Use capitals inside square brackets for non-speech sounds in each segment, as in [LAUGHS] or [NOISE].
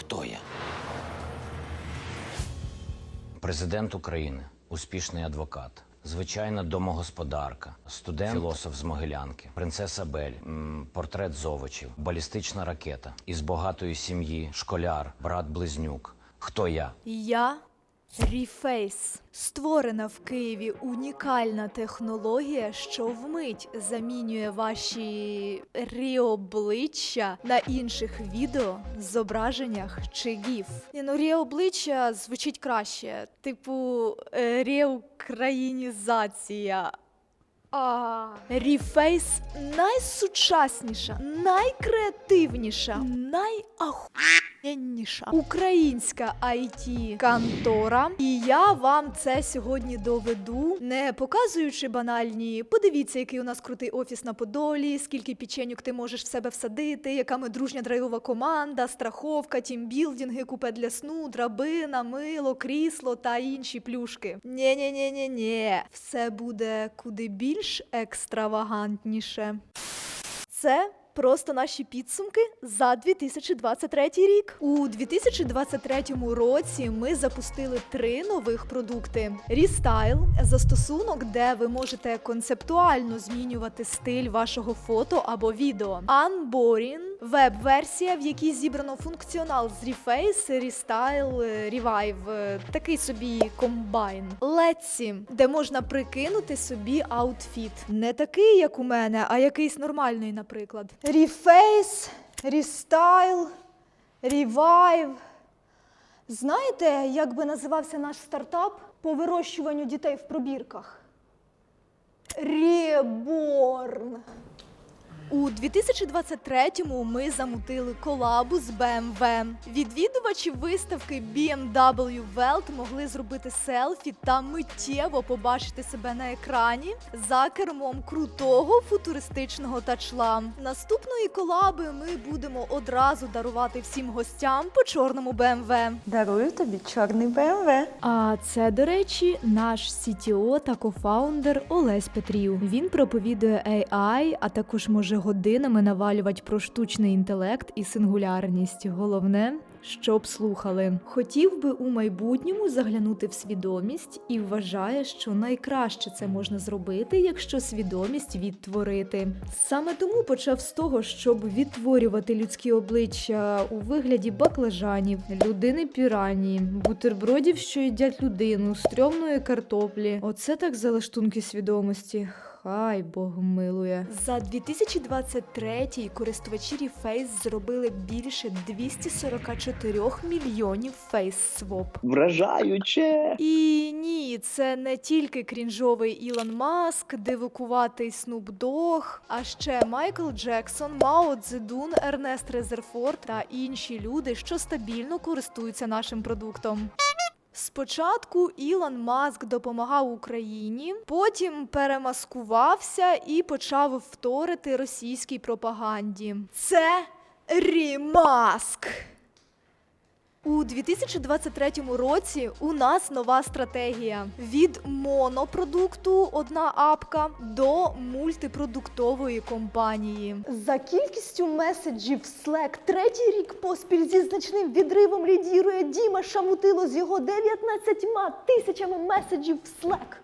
Хто я? Президент України, успішний адвокат, звичайна домогосподарка, студент, філософ з Могилянки, принцеса Бель, портрет Зовичів, балістична ракета, із багатої сім'ї, школяр, брат близнюк. Хто я? Я Reface. Створена в Києві унікальна технологія, що вмить замінює ваші ріобличчя на інших відео, зображеннях чи гіф. Ні, ну ріобличчя звучить краще, типу е, реукраїнізація. А Ріфейс найсучасніша, найкреативніша, найахуєнніша українська it контора. І я вам це сьогодні доведу, не показуючи банальні. Подивіться, який у нас крутий офіс на Подолі, скільки печенюк ти можеш в себе всадити, яка ми дружня драйвова команда, страховка, тімбілдинги, купе для сну, драбина, мило, крісло та інші плюшки. Нє нє нє нє нє все буде куди більш екстравагантніше. Це просто наші підсумки за 2023 рік. У 2023 році ми запустили три нових продукти: Рістайл застосунок, де ви можете концептуально змінювати стиль вашого фото або відео. Unboring – веб-версія, в якій зібрано функціонал з Reface, Restyle, Revive, такий собі комбайн. Let's, де можна прикинути собі аутфіт. Не такий, як у мене, а якийсь нормальний, наприклад. Reface, Restyle, Revive. Знаєте, як би називався наш стартап по вирощуванню дітей в пробірках? Reborn. У 2023-му ми замутили колабу з BMW. Відвідувачі виставки BMW Welt могли зробити селфі та миттєво побачити себе на екрані за кермом крутого футуристичного тачла. Наступної колаби ми будемо одразу дарувати всім гостям по чорному BMW. Дарую тобі чорний БМВ. А це, до речі, наш CTO та кофаундер Олесь Петрів. Він проповідує AI, а також може годинами навалювати про штучний інтелект і сингулярність. Головне, щоб слухали. Хотів би у майбутньому заглянути в свідомість і вважає, що найкраще це можна зробити, якщо свідомість відтворити. Саме тому почав з того, щоб відтворювати людські обличчя у вигляді баклажанів, людини пірані, бутербродів, що їдять людину, стрьомної картоплі. Оце так залаштунки свідомості. Хай Бог милує. За 2023 користувачі Reface зробили більше 244 мільйонів фейс-своп. Вражаюче. І ні, це не тільки крінжовий Ілон Маск, дивакуватий Снуп Дог, а ще Майкл Джексон, Мао Цзедун, Ернест Резерфорд та інші люди, що стабільно користуються нашим продуктом. Спочатку Ілон Маск допомагав Україні, потім перемаскувався і почав вторити російській пропаганді. Це Рімаск. У 2023 році у нас нова стратегія від монопродукту одна апка до мультипродуктової компанії. За кількістю меседжів Slack третій рік поспіль зі значним відривом лідірує Діма Шамутило з його 19 тисячами меседжів в Slack.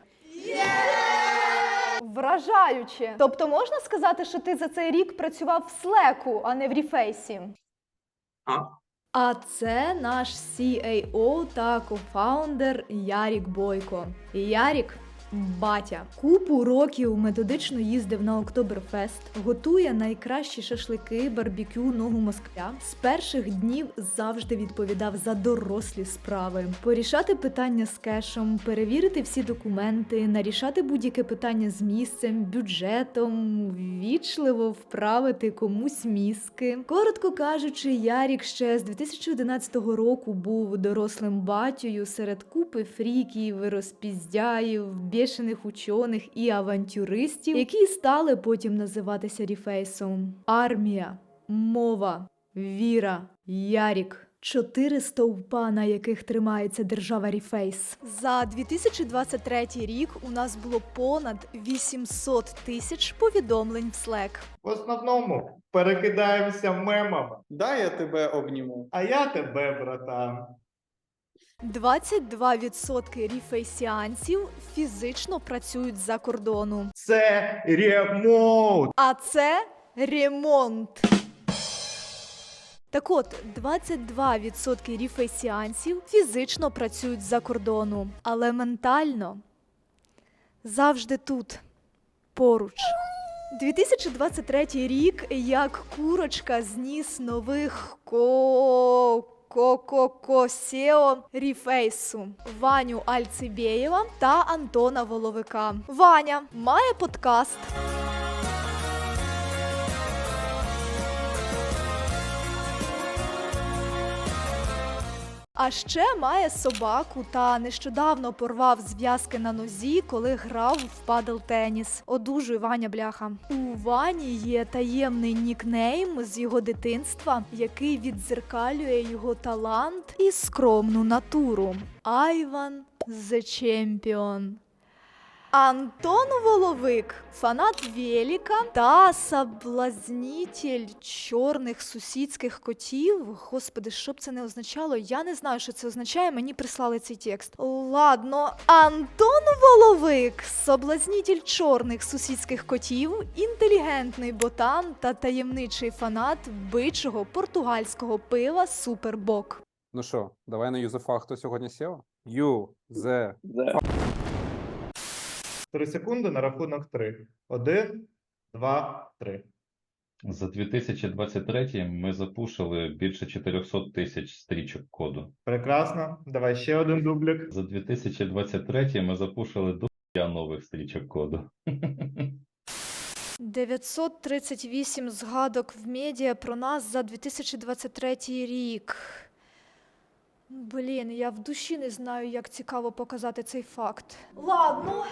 Вражаюче. Тобто можна сказати, що ти за цей рік працював в Slack, а не в Ріфейсі? А? А це наш CAO та кофаундер Ярік Бойко. Ярік батя. Купу років методично їздив на Октоберфест, готує найкращі шашлики, барбекю, ногу москаля. З перших днів завжди відповідав за дорослі справи. Порішати питання з кешом, перевірити всі документи, нарішати будь-яке питання з місцем, бюджетом, вічливо вправити комусь мізки. Коротко кажучи, Ярік ще з 2011 року був дорослим батькою серед купи фріків, розпіздяїв, бішених учених і авантюристів, які стали потім називатися Ріфейсом. Армія, мова, віра, Ярік. Чотири стовпа, на яких тримається держава Ріфейс. За 2023 рік у нас було понад 800 тисяч повідомлень в Slack. В основному перекидаємося мемами. Дай я тебе обніму. А я тебе, братан. 22% ріфейсіанців фізично працюють за кордону. Це ремоут. А це ремонт. Так от, 22% ріфейсіанців фізично працюють за кордону, але ментально завжди тут, поруч. 2023 рік як курочка зніс нових ко... Ко-ко-ко-сео Ріфейсу Ваню Альцибєєва та Антона Воловика. Ваня має подкаст. А ще має собаку та нещодавно порвав зв'язки на нозі, коли грав в падл теніс. Одужуй Ваня бляха. У Вані є таємний нікнейм з його дитинства, який відзеркалює його талант і скромну натуру. Айван The Champion. Антон Воловик, фанат Веліка та соблазнітель чорних сусідських котів. Господи, що б це не означало? Я не знаю, що це означає. Мені прислали цей текст. Ладно, Антон Воловик, соблазнітель чорних сусідських котів, інтелігентний ботан та таємничий фанат бичого португальського пива Супербок. Ну що, давай на юзефа, хто сьогодні сів? Юзефа. 3 секунди на рахунок 3. 1, 2, 3. За 2023 ми запушили більше 400 тисяч стрічок коду. Прекрасно. Давай ще один дублік. За 2023 ми запушили до нових стрічок коду. [LAUGHS] 938 згадок в медіа про нас за 2023 рік. Блін, я в душі не знаю, як цікаво показати цей факт. Ладно.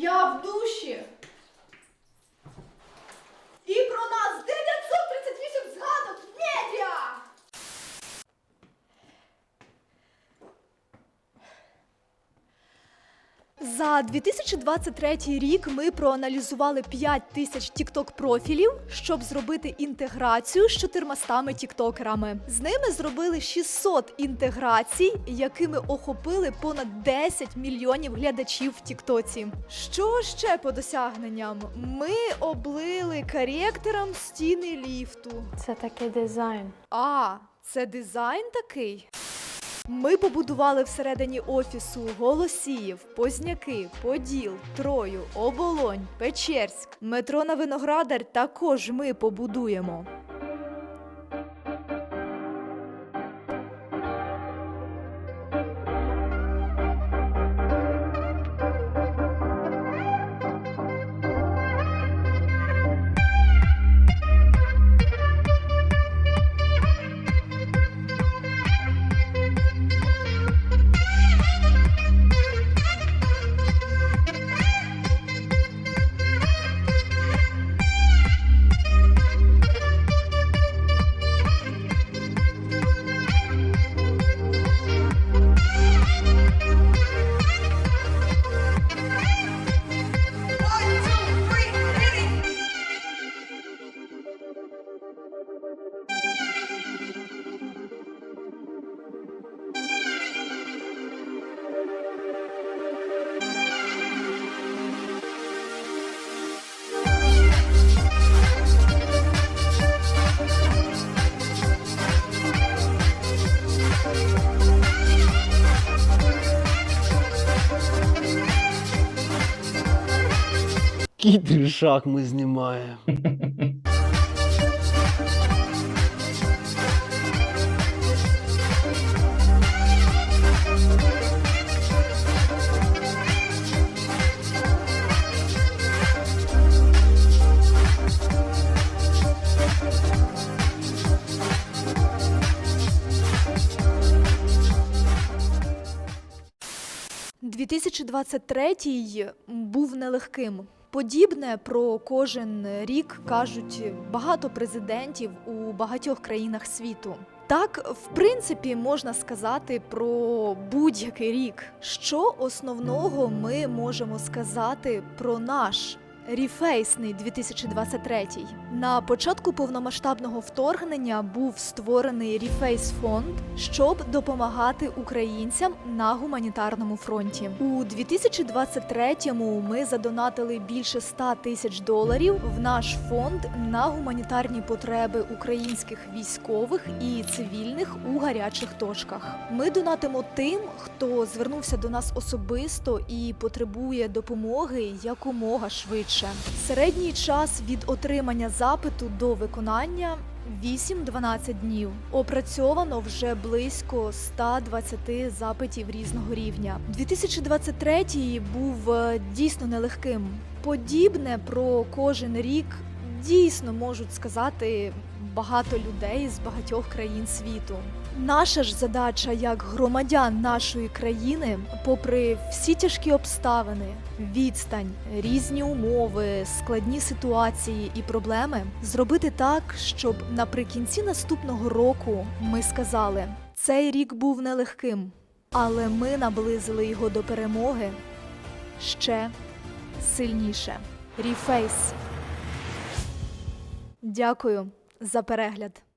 Я в душі. І про нас 938 згадок в медіа. За 2023 рік ми проаналізували 5 тисяч тікток профілів, щоб зробити інтеграцію з 400 тіктокерами. З ними зробили 600 інтеграцій, якими охопили понад 10 мільйонів глядачів в Тіктоці. Що ще по досягненням? Ми облили коректором стіни ліфту. Це такий дизайн. А, це дизайн такий. Ми побудували всередині офісу Голосіїв, Позняки, Поділ, Трою, Оболонь, Печерськ. Метро на Виноградар також ми побудуємо. Який трішак ми знімаємо. – 2023 був нелегким. Подібне про кожен рік кажуть багато президентів у багатьох країнах світу. Так, в принципі, можна сказати про будь-який рік. Що основного ми можемо сказати про наш ріфейсний 2023? На початку повномасштабного вторгнення був створений Ріфейс фонд, щоб допомагати українцям на гуманітарному фронті. У 2023-му ми задонатили більше 100 тисяч доларів в наш фонд на гуманітарні потреби українських військових і цивільних у гарячих точках. Ми донатимо тим, хто звернувся до нас особисто і потребує допомоги якомога швидше. Середній час від отримання запиту до виконання 8-12 днів. Опрацьовано вже близько 120 запитів різного рівня. 2023 був е, дійсно нелегким. Подібне про кожен рік дійсно можуть сказати багато людей з багатьох країн світу. Наша ж задача як громадян нашої країни, попри всі тяжкі обставини, відстань, різні умови, складні ситуації і проблеми, зробити так, щоб наприкінці наступного року ми сказали: цей рік був нелегким, але ми наблизили його до перемоги ще сильніше. Ріфейс. Дякую за перегляд.